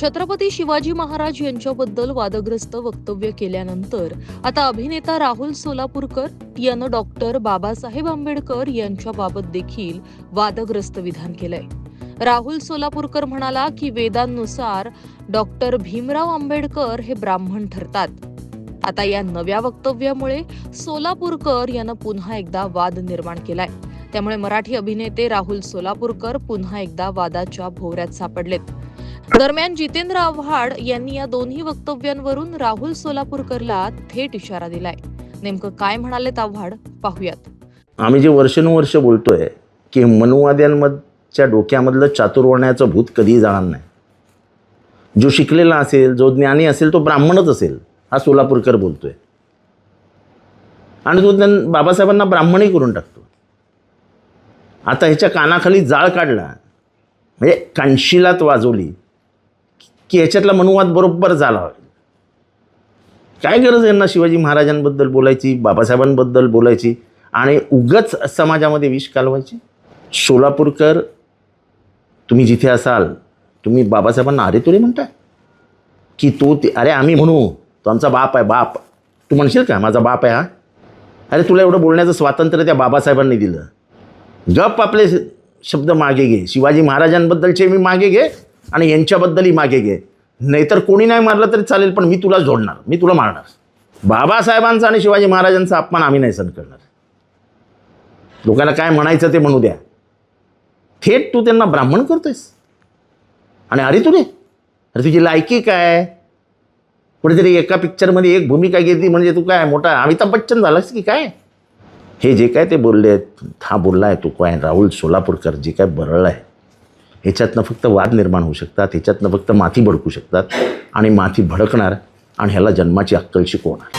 छत्रपती शिवाजी महाराज यांच्याबद्दल वादग्रस्त वक्तव्य केल्यानंतर आता अभिनेता राहुल सोलापूरकर यानं डॉक्टर बाबासाहेब आंबेडकर यांच्याबाबत देखील वादग्रस्त विधान केलंय. राहुल सोलापूरकर म्हणाला की वेदांनुसार डॉक्टर भीमराव आंबेडकर हे ब्राह्मण ठरतात. आता या नव्या वक्तव्यामुळे सोलापूरकर यानं पुन्हा एकदा वाद निर्माण केलाय. त्यामुळे मराठी अभिनेते राहुल सोलापूरकर पुन्हा एकदा वादाच्या भोवऱ्यात सापडलेत. दरम्यान जितेंद्र आव्हाड यांनी या दोन्ही वक्तव्यांवरून राहुल सोलापूरकरला थेट इशारा दिलाय. नेमकं काय म्हणालेत आव्हाड पाहूयात. आम्ही जे वर्षानुवर्ष बोलतोय की मनुवाद्यांमधच्या डोक्यामधलं चातुर्वर्ण्याचं भूत कधीही जाणार नाही. जो शिकलेला असेल जो ज्ञानी असेल तो ब्राह्मणच असेल हा सोलापूरकर बोलतोय. आणि तो त्यां बाबासाहेबांना ब्राह्मणही करून टाकतो. आता ह्याच्या कानाखाली जाळ काढला म्हणजे कानशिलात वाजवली की ह्याच्यातला मनुवाद बरोबर झाला काय गरज आहे यांना शिवाजी महाराजांबद्दल बोलायची बाबासाहेबांबद्दल बोलायची? आणि उगच समाजामध्ये विष कालवायची? सोलापूरकर तुम्ही जिथे असाल तुम्ही बाबासाहेबांना अरे तुरे म्हणताय. की तो ते अरे आम्ही म्हणू तो आमचा बाप आहे बाप. तू म्हणशील का माझा बाप आहे हा? अरे तुला एवढं बोलण्याचं स्वातंत्र्य त्या बाबासाहेबांनी दिलं. गप आपले शब्द मागे घे. शिवाजी महाराजांबद्दलचे मी मागे घे. आणि यांच्याबद्दलही मागे घे. नाहीतर कोणी नाही मारलं तरी चालेल पण मी तुला जोडणार. मी तुला मारणार. बाबासाहेबांचा आणि शिवाजी महाराजांचा अपमान आम्ही नाही सहन करणार. लोकांना काय म्हणायचं ते म्हणू द्या. थेट तू त्यांना ब्राह्मण करतोयस. आणि अरे तुरे अरे तुझी लायकी काय? कुठेतरी एका पिक्चरमध्ये एक भूमिका घेतली म्हणजे तू काय मोठा अमिताभ बच्चन झालास की काय? हे जे काय ते बोलले आहेत हा बोलला आहे तू काय? राहुल सोलापूरकर जे काय बरळलं आहे ह्याच्यातनं फक्त वाद निर्माण होऊ शकतात ह्याच्यातनं फक्त माथी भडकू शकतात आणि माथी भडकणार आणि ह्याला जन्माची अक्कल शिकवणार.